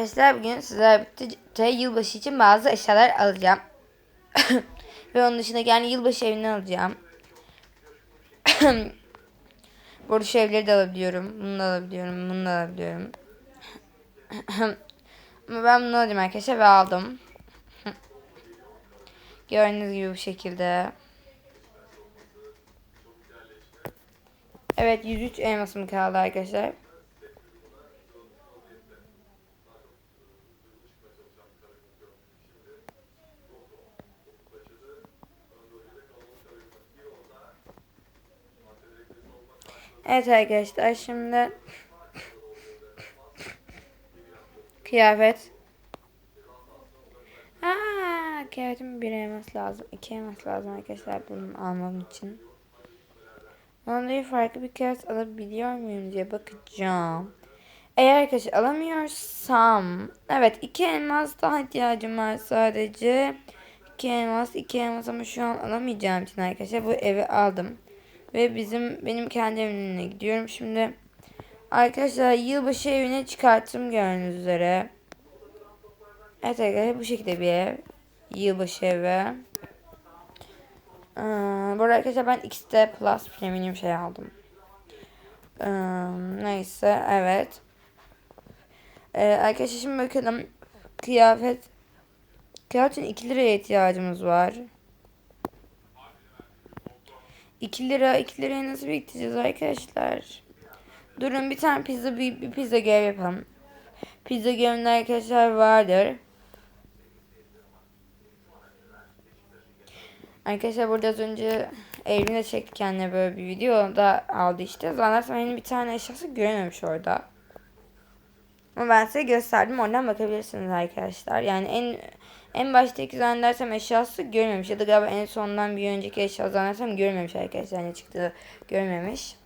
Arkadaşlar bugün sizlerle birlikte yılbaşı için bazı eşyalar alacağım. Ve onun dışında yani yılbaşı evinden alacağım. Şu evleri de alabiliyorum. Bunu da alabiliyorum. Bunu da alabiliyorum. Ama ben bunu alacağım arkadaşlar ve aldım. Gördüğünüz gibi bu şekilde. Evet 103 elmasım kaldı arkadaşlar. Evet arkadaşlar şimdi kıyafet. Aa, kıyafetim bir elmas lazım. iki elmas lazım arkadaşlar bunu almam için. Onları farklı bir kıyafet alabiliyor muyum diye bakacağım. Eğer arkadaşlar alamıyorsam evet iki elmas daha ihtiyacım var sadece. İki elmas iki elmas ama şu an alamayacağım için arkadaşlar bu evi aldım. Ve bizim benim kendi evime gidiyorum. Şimdi arkadaşlar yılbaşı evine çıkarttım gördüğünüz üzere. Evet arkadaşlar bu şekilde bir ev. Yılbaşı evi. Ee, bu arada arkadaşlar ben X'te Plus Premium şey aldım. Ee, neyse evet. Ee, arkadaşlar şimdi bakalım. Kıyafet. Kıyafetin 2 liraya ihtiyacımız var. 2 lira 2 liraya nasıl bekleyeceğiz arkadaşlar? Durun bir tane pizza bir, bir pizza görev yapalım. Pizza görevinde arkadaşlar vardır. Arkadaşlar burada az önce Evrim çekti kendine böyle bir video da aldı işte. Zannedersem benim bir tane eşyası görememiş orada. Ama ben size gösterdim oradan bakabilirsiniz arkadaşlar. Yani en en baştaki zannedersem eşyası görmemiş ya da galiba en sondan bir önceki eşya zannedersem görmemiş arkadaşlar. Ne çıktı görmemiş.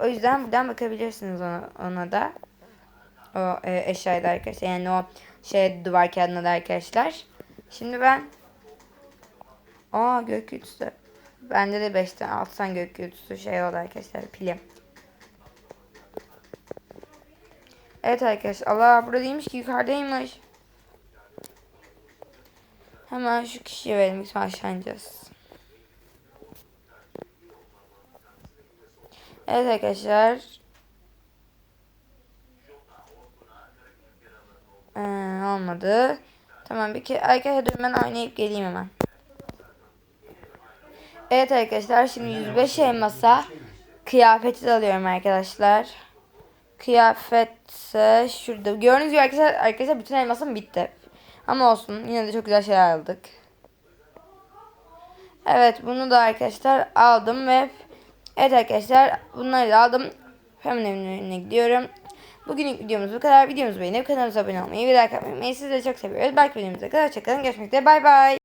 O yüzden buradan bakabilirsiniz ona, ona da. O e, eşyayı da arkadaşlar. Yani o şey duvar kağıdına da arkadaşlar. Şimdi ben Aa gök gürültüsü. Bende de 5'ten 6 tane gök gürültüsü şey oldu arkadaşlar pili. Evet arkadaşlar Allah burada değilmiş ki yukarıdaymış. Hemen şu kişiye verelim lütfen aşağı ineceğiz. Evet arkadaşlar. Ee, olmadı. Tamam bir kere arkadaşlar dur ben oynayıp geleyim hemen. Evet arkadaşlar şimdi 105 elmasa kıyafeti de alıyorum arkadaşlar. Kıyafet şurada. Gördüğünüz gibi arkadaşlar, arkadaşlar bütün elmasım bitti. Ama olsun yine de çok güzel şeyler aldık. Evet bunu da arkadaşlar aldım ve evet arkadaşlar bunları da aldım. Hemen evine gidiyorum. Bugünlük videomuz bu kadar. Videomuzu beğenip kanalımıza abone olmayı ve like atmayı unutmayın. Sizleri çok seviyoruz. Belki videomuzda kadar. Hoşçakalın. Görüşmek üzere. Bay bay.